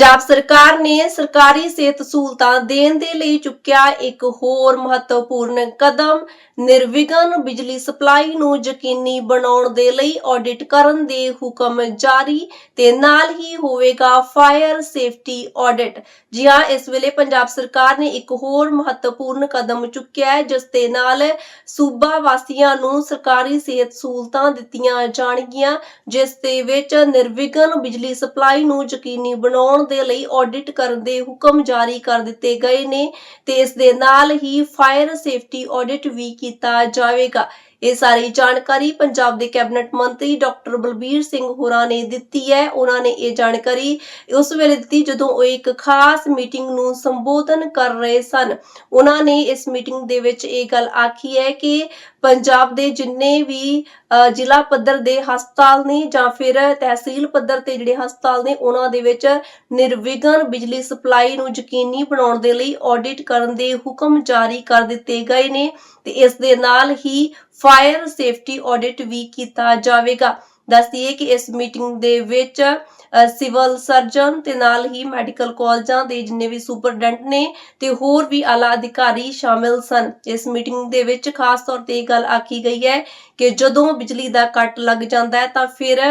ਪੰਜਾਬ ਸਰਕਾਰ ਨੇ ਸਰਕਾਰੀ ਸਿਹਤ ਸਹੂਲਤਾਂ ਦੇਣ ਦੇ ਲਈ ਚੁੱਕਿਆ ਇੱਕ ਹੋਰ ਮਹੱਤਵਪੂਰਨ ਕਦਮ, ਨਿਰਵਿਘਨ ਬਿਜਲੀ ਸਪਲਾਈ ਨੂੰ ਯਕੀਨੀ ਬਣਾਉਣ ਦੇ ਲਈ ਆਡਿਟ ਕਰਨ ਦੇ ਹੁਕਮ ਜਾਰੀ ਤੇ ਨਾਲ ਹੀ ਹੋਵੇਗਾ ਫਾਇਰ ਸੇਫਟੀ ਆਡਿਟ ਜੀ ਹਾਂ, ਇਸ ਵੇਲੇ ਪੰਜਾਬ ਸਰਕਾਰ ਨੇ ਇੱਕ ਹੋਰ ਮਹੱਤਵਪੂਰਨ ਕਦਮ ਚੁੱਕਿਆ ਹੈ, ਜਿਸ ਦੇ ਨਾਲ ਸੂਬਾ ਵਾਸੀਆਂ ਨੂੰ ਸਰਕਾਰੀ ਸਿਹਤ ਸਹੂਲਤਾਂ ਦਿੱਤੀਆਂ ਜਾਣਗੀਆਂ, ਜਿਸ ਦੇ ਵਿੱਚ ਨਿਰਵਿਘਨ ਬਿਜਲੀ ਸਪਲਾਈ ਨੂੰ ਯਕੀਨੀ ਬਣਾਉਣ ਦੇ ਲਈ ਆਡਿਟ ਕਰਨ ਦੇ ਹੁਕਮ ਜਾਰੀ ਕਰ ਦਿੱਤੇ ਗਏ ਨੇ ਤੇ ਇਸ ਦੇ ਨਾਲ ਹੀ ਫਾਇਰ ਸੇਫਟੀ ਆਡਿਟ ਵੀ ਕੀਤਾ ਜਾਵੇਗਾ। ਇਹ ਸਾਰੀ ਜਾਣਕਾਰੀ ਪੰਜਾਬ ਦੇ ਕੈਬਨਿਟ ਮੰਤਰੀ ਡਾਕਟਰ ਬਲਬੀਰ ਸਿੰਘ ਹੋਰਾਂ ਨੇ ਦਿੱਤੀ ਹੈ। ਉਹਨਾਂ ਨੇ ਇਹ ਜਾਣਕਾਰੀ ਉਸ ਵੇਲੇ ਦਿੱਤੀ ਜਦੋਂ ਉਹ ਇੱਕ ਖਾਸ ਮੀਟਿੰਗ ਨੂੰ ਸੰਬੋਧਨ ਕਰ ਰਹੇ ਸਨ। ਉਹਨਾਂ ਨੇ ਇਸ ਮੀਟਿੰਗ ਦੇ ਵਿੱਚ ਇਹ ਗੱਲ ਆਖੀ ਹੈ ਕਿ ਪੰਜਾਬ ਦੇ ਜਿੰਨੇ ਵੀ ਜ਼ਿਲ੍ਹਾ ਪੱਧਰ ਦੇ ਹਸਪਤਾਲ ਨੇ ਜਾਂ ਫਿਰ ਤਹਿਸੀਲ ਪੱਧਰ ਤੇ ਜਿਹੜੇ ਹਸਪਤਾਲ ਨੇ, ਉਹਨਾਂ ਦੇ ਵਿੱਚ ਨਿਰਵਿਘਨ ਬਿਜਲੀ ਸਪਲਾਈ ਨੂੰ ਯਕੀਨੀ ਬਣਾਉਣ ਦੇ ਲਈ ਆਡਿਟ ਕਰਨ ਦੇ ਹੁਕਮ ਜਾਰੀ ਕਰ ਦਿੱਤੇ ਗਏ ਨੇ ਤੇ ਇਸ ਦੇ ਨਾਲ ਹੀ ਫਾਇਰ ਸੇਫਟੀ ਆਡਿਟ ਵੀ ਕੀਤਾ ਜਾਵੇਗਾ। ਦੱਸਦੀਏ ਕਿ ਇਸ ਮੀਟਿੰਗ ਦੇ ਵਿੱਚ ਸਿਵਲ ਸਰਜਨ ਤੇ ਨਾਲ ਹੀ ਮੈਡੀਕਲ ਕਾਲਜਾਂ ਦੇ ਜਿੰਨੇ ਵੀ ਸੁਪਰਡੈਂਟ ਨੇ ਤੇ ਹੋਰ ਵੀ ਆਲਾ ਅਧਿਕਾਰੀ ਸ਼ਾਮਿਲ ਸਨ। ਇਸ ਮੀਟਿੰਗ ਦੇ ਵਿੱਚ ਖਾਸ ਤੌਰ ਤੇ ਇਹ ਗੱਲ ਆਖੀ ਗਈ ਹੈ ਕਿ ਜਦੋਂ ਬਿਜਲੀ ਦਾ ਕੱਟ ਲੱਗ ਜਾਂਦਾ ਹੈ ਤਾਂ ਫਿਰ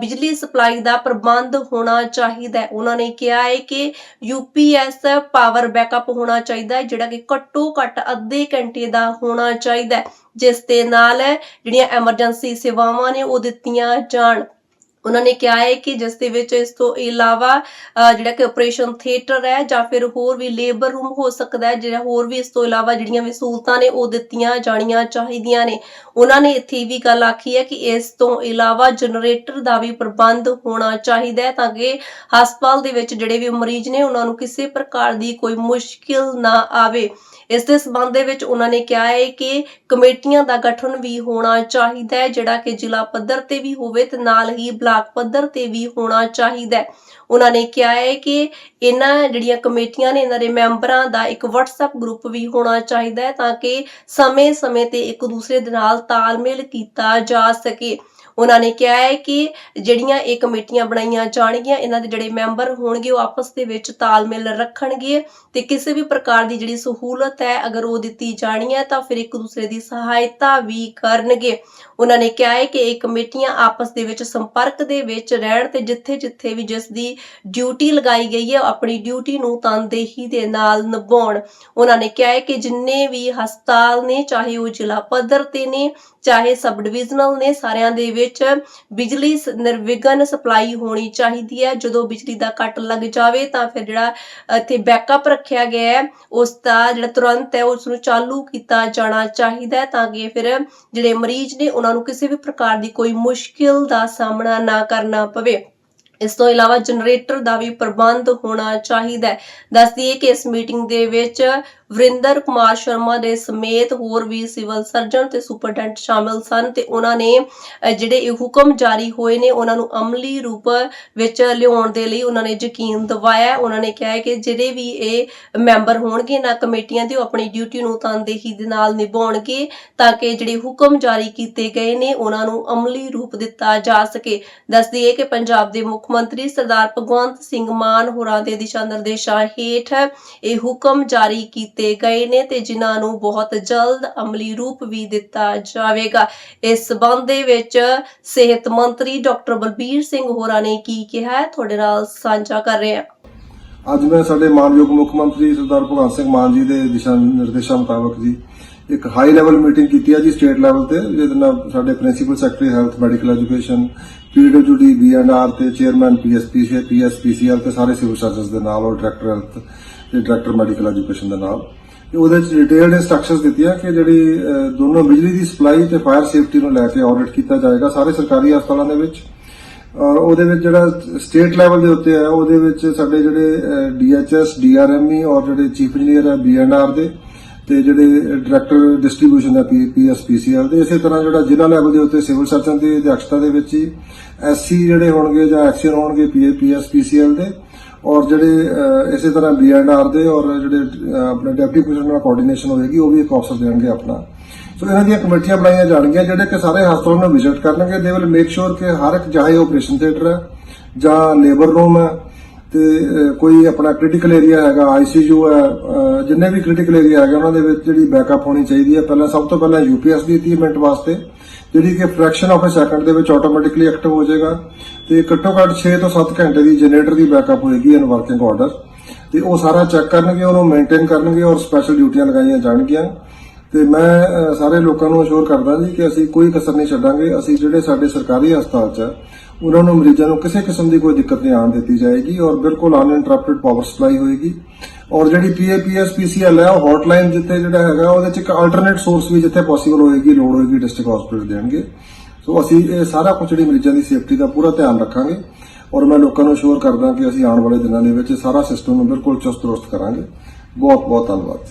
ਬਿਜਲੀ ਸਪਲਾਈ ਦਾ ਪ੍ਰਬੰਧ ਹੋਣਾ ਚਾਹੀਦਾ ਹੈ। ਉਹਨਾਂ ਨੇ ਕਿਹਾ ਹੈ ਕਿ ਯੂਪੀਐਸ ਪਾਵਰ ਬੈਕਅਪ ਹੋਣਾ ਚਾਹੀਦਾ ਹੈ, ਜਿਹੜਾ ਕਿ ਘੱਟੋ ਘੱਟ ਅੱਧੇ ਘੰਟੇ ਦਾ ਹੋਣਾ ਚਾਹੀਦਾ ਹੈ। ਜਿਸ ਦੇ ਨਾਲ ਜਿਹੜੀਆਂ ਐਮਰਜੈਂਸੀ ਸੇਵਾਵਾਂ ਨੇ ਉਹ ਦਿੱਤੀਆਂ ਜਾਣ। ਉਹਨਾਂ ਨੇ ਕਿਹਾ ਹੈ ਕਿ ਜਿਸ ਦੇ ਵਿੱਚ ਇਸ ਤੋਂ ਇਲਾਵਾ ਜਿਹੜਾ ਕਿ ਆਪਰੇਸ਼ਨ ਥੀਏਟਰ ਹੈ ਜਾਂ ਫਿਰ ਹੋਰ ਵੀ ਲੇਬਰ ਰੂਮ ਹੋ ਸਕਦਾ ਹੈ, ਜਿਹੜਾ ਹੋਰ ਵੀ ਇਸ ਤੋਂ ਇਲਾਵਾ ਜਿਹੜੀਆਂ ਵੀ ਸਹੂਲਤਾਂ ਨੇ ਉਹ ਦਿੱਤੀਆਂ ਜਾਣੀਆਂ ਚਾਹੀਦੀਆਂ ਨੇ। ਉਹਨਾਂ ਨੇ ਇੱਥੇ ਵੀ ਗੱਲ ਆਖੀ ਹੈ ਕਿ ਇਸ ਤੋਂ ਇਲਾਵਾ ਜਨਰੇਟਰ ਦਾ ਵੀ ਪ੍ਰਬੰਧ ਹੋਣਾ ਚਾਹੀਦਾ ਹੈ ਤਾਂ ਕਿ ਹਸਪਤਾਲ ਦੇ ਵਿੱਚ ਜਿਹੜੇ ਵੀ ਮਰੀਜ਼ ਨੇ ਉਹਨਾਂ ਨੂੰ ਕਿਸੇ ਪ੍ਰਕਾਰ ਦੀ ਕੋਈ ਮੁਸ਼ਕਿਲ ਨਾ ਆਵੇ। ਇਸ ਦੇ ਸਬੰਧ ਦੇ ਵਿੱਚ ਉਹਨਾਂ ਨੇ ਕਿਹਾ ਹੈ ਕਿ ਕਮੇਟੀਆਂ ਦਾ ਗਠਨ ਵੀ ਹੋਣਾ ਚਾਹੀਦਾ ਹੈ, ਜਿਹੜਾ ਕਿ ਜ਼ਿਲ੍ਹਾ ਪੱਧਰ ਤੇ ਵੀ ਹੋਵੇ ਤੇ ਨਾਲ ਹੀ ਬਲਾਕ ਪੱਧਰ ਤੇ ਵੀ ਹੋਣਾ ਚਾਹੀਦਾ ਹੈ। ਉਹਨਾਂ ਨੇ ਕਿਹਾ ਹੈ ਕਿ ਇਹਨਾਂ ਜਿਹੜੀਆਂ ਕਮੇਟੀਆਂ ਨੇ, ਇਹਨਾਂ ਦੇ ਮੈਂਬਰਾਂ ਦਾ ਇੱਕ WhatsApp ਗਰੁੱਪ ਵੀ ਹੋਣਾ ਚਾਹੀਦਾ ਹੈ ਤਾਂ ਕਿ ਸਮੇਂ-ਸਮੇਂ ਤੇ ਇੱਕ ਦੂਸਰੇ ਦੇ ਨਾਲ ਤਾਲਮੇਲ ਕੀਤਾ ਜਾ ਸਕੇ। ਉਹਨਾਂ ਨੇ ਕਿਹਾ ਹੈ ਕਿ ਜਿਹੜੀਆਂ ਇਹ ਕਮੇਟੀਆਂ ਬਣਾਈਆਂ ਜਾਣਗੀਆਂ, ਇਹਨਾਂ ਦੇ ਜਿਹੜੇ ਮੈਂਬਰ ਹੋਣਗੇ ਉਹ ਆਪਸ ਦੇ ਵਿੱਚ ਤਾਲਮੇਲ ਰੱਖਣਗੇ ਤੇ ਕਿਸੇ ਵੀ ਪ੍ਰਕਾਰ ਦੀ ਜਿਹੜੀ ਸਹੂਲਤ ਹੈ, ਅਗਰ ਉਹ ਦਿੱਤੀ ਜਾਣੀ ਹੈ ਤਾਂ ਫਿਰ ਇੱਕ ਦੂਸਰੇ ਦੀ ਸਹਾਇਤਾ ਵੀ ਕਰਨਗੇ। ਉਹਨਾਂ ਨੇ ਕਿਹਾ ਹੈ ਕਿ ਇਹ ਕਮੇਟੀਆਂ ਆਪਸ ਦੇ ਵਿੱਚ ਸੰਪਰਕ ਦੇ ਵਿੱਚ ਰਹਿਣ ਤੇ ਜਿੱਥੇ-ਜਿੱਥੇ ਵੀ ਜਿਸ ਦੀ ਡਿਊਟੀ ਲਗਾਈ ਗਈ ਹੈ, ਉਹ ਆਪਣੀ ਡਿਊਟੀ ਨੂੰ ਤਨਦੇਹੀ ਦੇ ਨਾਲ ਨਿਭਾਉਣ। ਉਹਨਾਂ ਨੇ ਕਿਹਾ ਹੈ ਕਿ ਜਿੰਨੇ ਵੀ ਹਸਪਤਾਲ ਨੇ, ਚਾਹੇ ਉਹ ਜ਼ਿਲ੍ਹਾ ਪੱਧਰ ਤੇ ਨੇ, ਚਾਹੇ ਸਬ ਡਿਵੀਜ਼ਨਲ ਨੇ, ਸਾਰਿਆਂ ਦੇ ਵਿੱਚ ਬਿਜਲੀ ਨਿਰਵਿਘਨ ਸਪਲਾਈ ਹੋਣੀ ਚਾਹੀਦੀ ਹੈ। ਜਦੋਂ ਬਿਜਲੀ ਦਾ ਕੱਟ ਲੱਗ ਜਾਵੇ ਤਾਂ ਫਿਰ ਜਿਹੜਾ ਇੱਥੇ ਬੈਕਅਪ ਰੱਖਿਆ ਗਿਆ ਹੈ, ਉਸ ਦਾ ਜਿਹੜਾ ਤੁਰੰਤ ਹੈ, ਉਸ ਨੂੰ ਚਾਲੂ ਕੀਤਾ ਜਾਣਾ ਚਾਹੀਦਾ ਹੈ ਤਾਂ ਕਿ ਫਿਰ ਜਿਹੜੇ ਮਰੀਜ਼ ਨੇ, ਉਹਨਾਂ ਨੂੰ ਕਿਸੇ ਵੀ ਪ੍ਰਕਾਰ ਦੀ ਕੋਈ ਮੁਸ਼ਕਿਲ ਦਾ ਸਾਹਮਣਾ ਨਾ ਕਰਨਾ ਪਵੇ। ਇਸ ਤੋਂ ਇਲਾਵਾ ਜਨਰੇਟਰ ਦਾ ਵੀ ਪ੍ਰਬੰਧ ਹੋਣਾ ਚਾਹੀਦਾ ਹੈ। ਦੱਸ ਦਈਏ ਕਿ ਇਸ ਮੀਟਿੰਗ ਦੇ ਵਿੱਚ ਵਰਿੰਦਰ ਕੁਮਾਰ ਸ਼ਰਮਾ ਦੇ ਸਮੇਤ ਹੋਰ ਵੀ ਸਿਵਲ ਸਰਜਨ ਤੇ ਸੁਪਰਡੈਂਟ ਸ਼ਾਮਿਲ ਸਨ ਤੇ ਉਹਨਾਂ ਨੇ ਜਿਹੜੇ ਇਹ ਹੁਕਮ ਜਾਰੀ ਹੋਏ ਨੇ, ਉਹਨਾਂ ਨੂੰ ਅਮਲੀ ਰੂਪ ਵਿੱਚ ਲਿਆਉਣ ਦੇ ਲਈ ਉਹਨਾਂ ਨੇ ਯਕੀਨ ਦਿਵਾਇਆ। ਉਹਨਾਂ ਨੇ ਕਿਹਾ ਕਿ ਜਿਹੜੇ ਵੀ ਇਹ ਮੈਂਬਰ ਹੋਣਗੇ ਨਾ ਕਮੇਟੀਆਂ ਦੇ, ਉਹ ਆਪਣੀ ਡਿਊਟੀ ਨੂੰ ਤਨਦੇਹੀ ਦੇ ਨਾਲ ਨਿਭਾਉਣਗੇ ਤਾਂ ਕਿ ਜਿਹੜੇ ਹੁਕਮ ਜਾਰੀ ਕੀਤੇ ਗਏ ਨੇ, ਉਹਨਾਂ ਨੂੰ ਅਮਲੀ ਰੂਪ ਦਿੱਤਾ ਜਾ ਸਕੇ। ਦੱਸ ਦਈਏ ਕਿ ਪੰਜਾਬ ਦੇ ਮੁੱਖ ਮੰਤਰੀ ਸਰਦਾਰ ਭਗਵੰਤ ਸਿੰਘ ਮਾਨ ਹੋਰਾਂ ਦੇ ਦਿਸ਼ਾ ਨਿਰਦੇਸ਼ਾਂ ਹੇਠ ਇਹ ਹੁਕਮ ਜਾਰੀ ਕੀਤੇ ਗਏ ਨੇ ਤੇ ਜਿਨ੍ਹਾਂ ਨੂੰ ਬਹੁਤ ਜਲਦ ਅਮਲੀ ਰੂਪ ਵੀ ਦਿੱਤਾ ਜਾਵੇਗਾ। ਇਸ ਸਬੰਧ ਦੇ ਵਿੱਚ ਸਿਹਤ ਮੰਤਰੀ ਡਾਕਟਰ ਬਲਬੀਰ ਸਿੰਘ ਹੋਰਾਂ ਨੇ ਕੀ ਕਿਹਾ ਤੁਹਾਡੇ ਨਾਲ ਸਾਂਝਾ ਕਰ ਰਹੇ ਹਾਂ। ਅੱਜ ਮੈਂ ਸਾਡੇ ਮਾਨਯੋਗ ਮੁੱਖ ਮੰਤਰੀ ਸਰਦਾਰ ਭਗਵੰਤ ਸਿੰਘ ਮਾਨ ਜੀ ਦੇ ਦਿਸ਼ਾ ਨਿਰਦੇਸ਼ਾਂ ਮੁਤਾਬਕ ਜੀ ਇੱਕ ਹਾਈ ਲੈਵਲ ਮੀਟਿੰਗ ਕੀਤੀ ਹੈ ਜੀ ਸਟੇਟ ਲੈਵਲ ਤੇ, ਜਿਹਦੇ ਨਾਲ ਸਾਡੇ principal secretary health medical education PWD BNR ਤੇ ਚੇਅਰਮੈਨ ਪੀਐਸਪੀ ਪੀਐਸਪੀਸੀਐਲ ਤੇ ਸਾਰੇ ਸਿਵਲ ਸਰਜਨਸ ਦੇ ਨਾਲ ਔਰ ਡਾਇਰੈਕਟਰ ਹੈਲਥ ਤੇ ਡਾਇਰੈਕਟਰ ਮੈਡੀਕਲ ਐਜੂਕੇਸ਼ਨ ਦੇ ਨਾਲ। ਤੇ ਉਹਦੇ ਵਿੱਚ ਡਿਟੇਲਡ ਇਨਸਟਰਕਸ਼ਨਸ ਦਿੱਤੀਆਂ ਕਿ ਜਿਹੜੀ ਦੋਨੋਂ ਬਿਜਲੀ ਦੀ ਸਪਲਾਈ ਤੇ ਫਾਇਰ ਸੇਫਟੀ ਨੂੰ ਲੈ ਕੇ ਆਡਿਟ ਕੀਤਾ ਜਾਏਗਾ ਸਾਰੇ ਸਰਕਾਰੀ ਹਸਪਤਾਲਾਂ ਦੇ ਵਿੱਚ। ਔਰ ਉਹਦੇ ਵਿੱਚ ਜਿਹੜਾ ਸਟੇਟ ਲੈਵਲ ਦੇ ਉੱਤੇ ਹੈ, ਉਹਦੇ ਵਿੱਚ ਸਾਡੇ ਜਿਹੜੇ ਡੀਐਚਐਸ ਡੀਆਰਐਮਈ E ਔਰ ਜਿਹੜੇ ਚੀਫ ਇੰਜੀਨੀਅਰ ਹੈ ਬੀਐਨਆਰ ਦੇ ਤੇ ਜਿਹੜੇ ਡਾਇਰੈਕਟਰ ਡਿਸਟ੍ਰੀਬਿਊਸ਼ਨ ਹੈ ਪੀਐਸਪੀਸੀਐਲ ਦੇ, ਇਸੇ ਤਰ੍ਹਾਂ ਜਿਹੜਾ ਜ਼ਿਲ੍ਹਾ ਲੈਵਲ ਦੇ ਉੱਤੇ ਸਿਵਲ ਸਰਜਨ ਦੀ ਅਧਿਕਸ਼ਤਾ ਦੇ ਵਿੱਚ ਹੀ ਐਸਸੀ ਜਿਹੜੇ ਹੋਣਗੇ ਜਾਂ ਐਕਸੀਅਨ ਹੋਣਗੇ ਪੀਐਸਪੀਸੀਐਲ ਦੇ, ਔਰ ਜਿਹੜੇ ਇਸੇ ਤਰ੍ਹਾਂ ਬੀਐਨਆਰ ਦੇ, ਔਰ ਜਿਹੜੇ ਆਪਣੇ ਡਿਪਟੀ ਕਮਿਸ਼ਨਰ ਨਾਲ ਕੋਆਰਡੀਨੇਸ਼ਨ ਹੋਏਗੀ ਉਹ ਵੀ ਇੱਕ ਅਫਸਰ ਦੇਣਗੇ ਆਪਣਾ। ਸੋ ਇਹਨਾਂ ਦੀਆਂ ਕਮੇਟੀਆਂ ਬਣਾਈਆਂ ਜਾਣਗੀਆਂ, ਜਿਹੜੇ ਕਿ ਸਾਰੇ ਹਸਪਤਾਲਾਂ ਨੂੰ ਵਿਜ਼ਿਟ ਕਰਨਗੇ। ਦੇ ਵਿਲ ਮੇਕ ਸ਼ੋਰ ਕਿ ਹਰ ਇੱਕ ਚਾਹੇ ਆਪਰੇਸ਼ਨ ਥੀਏਟਰ ਹੈ ਜਾਂ ਲੇਬਰ ਰੂਮ ਹੈ ਤੇ ਕੋਈ ਆਪਣਾ ਕ੍ਰਿਟੀਕਲ ਏਰੀਆ ਹੈਗਾ ਆਈਸੀਯੂ ਹੈ ਜਿੰਨੇ ਵੀ ਕ੍ਰਿਟੀਕਲ ਏਰੀਆ ਹੈਗੇ, ਉਹਨਾਂ ਦੇ ਵਿੱਚ ਜਿਹੜੀ ਬੈਕਅਪ ਹੋਣੀ ਚਾਹੀਦੀ ਹੈ। ਪਹਿਲਾਂ, ਸਭ ਤੋਂ ਪਹਿਲਾਂ ਯੂਪੀਐਸ ਦੀ 30 ਮਿੰਟ ਵਾਸਤੇ, ਜਿਹੜੀ ਕਿ ਫ੍ਰੈਕਸ਼ਨ ਆਫ ਅ ਸੈਕਿੰਡ ਦੇ ਵਿੱਚ ਆਟੋਮੈਟਿਕਲੀ ਐਕਟਿਵ ਹੋ ਜਾਏਗਾ। ਤੇ ਘੱਟੋ ਘੱਟ 6 ਤੋਂ 7 ਘੰਟੇ ਦੀ ਜਨਰੇਟਰ ਦੀ ਬੈਕਅਪ ਹੋਏਗੀ ਇਨ ਵਰਕਿੰਗ ਆਰਡਰ ਤੇ ਉਹ ਸਾਰਾ ਚੈੱਕ ਕਰਨਗੇ, ਉਹਨੂੰ ਮੇਨਟੇਨ ਕਰਨਗੇ ਔਰ ਸਪੈਸ਼ਲ ਡਿਊਟੀਆਂ ਲਗਾਈਆਂ ਜਾਣਗੀਆਂ। ਤੇ ਮੈਂ ਸਾਰੇ ਲੋਕਾਂ ਨੂੰ ਅਸ਼ੋਰ ਕਰਦਾ ਜੀ ਕਿ ਅਸੀਂ ਕੋਈ ਕਸਰ ਨਹੀਂ ਛੱਡਾਂਗੇ। ਅਸੀਂ ਜਿਹੜੇ ਸਾਡੇ ਸਰਕਾਰੀ ਹਸਪਤਾਲ 'ਚ ਆ, ਉਹਨਾਂ ਨੂੰ ਮਰੀਜ਼ਾਂ ਨੂੰ ਕਿਸੇ ਕਿਸਮ ਦੀ ਕੋਈ ਦਿੱਕਤ ਨਹੀਂ ਆਉਣ ਦਿੱਤੀ ਜਾਏਗੀ ਔਰ ਬਿਲਕੁਲ ਅਨਇੰਟਰਪਟਡ ਪਾਵਰ ਸਪਲਾਈ ਹੋਏਗੀ। ਔਰ ਜਿਹੜੀ ਪੀਏਪੀਐਸ ਪੀਸੀਐਲ ਹੈ ਉਹ ਹੌਟਲਾਈਨ ਜਿੱਥੇ ਜਿਹੜਾ ਹੈਗਾ ਉਹਦੇ 'ਚ ਇੱਕ ਅਲਟਰਨੇਟ ਸੋਰਸ ਵੀ ਜਿੱਥੇ ਪੋਸੀਬਲ ਹੋਏਗੀ ਲੋਡ ਹੋਏਗੀ ਡਿਸਟ੍ਰਿਕਟ ਹਸਪੀਟਲ ਦੇਣਗੇ। ਸੋ ਅਸੀਂ ਇਹ ਸਾਰਾ ਕੁਝ ਜਿਹੜੀ ਮਰੀਜ਼ਾਂ ਦੀ ਸੇਫਟੀ ਦਾ ਪੂਰਾ ਧਿਆਨ ਰੱਖਾਂਗੇ ਔਰ ਮੈਂ ਲੋਕਾਂ ਨੂੰ ਅਸ਼ੋਰ ਕਰਦਾ ਕਿ ਅਸੀਂ ਆਉਣ ਵਾਲੇ ਦਿਨਾਂ ਦੇ ਵਿੱਚ ਇਹ ਸਾਰਾ ਸਿਸਟਮ ਨੂੰ ਬਿਲਕੁਲ ਚੁਸਤ ਦਰੁਸਤ ਕਰਾਂਗੇ। ਬਹੁਤ ਬਹੁਤ ਧੰਨਵਾਦ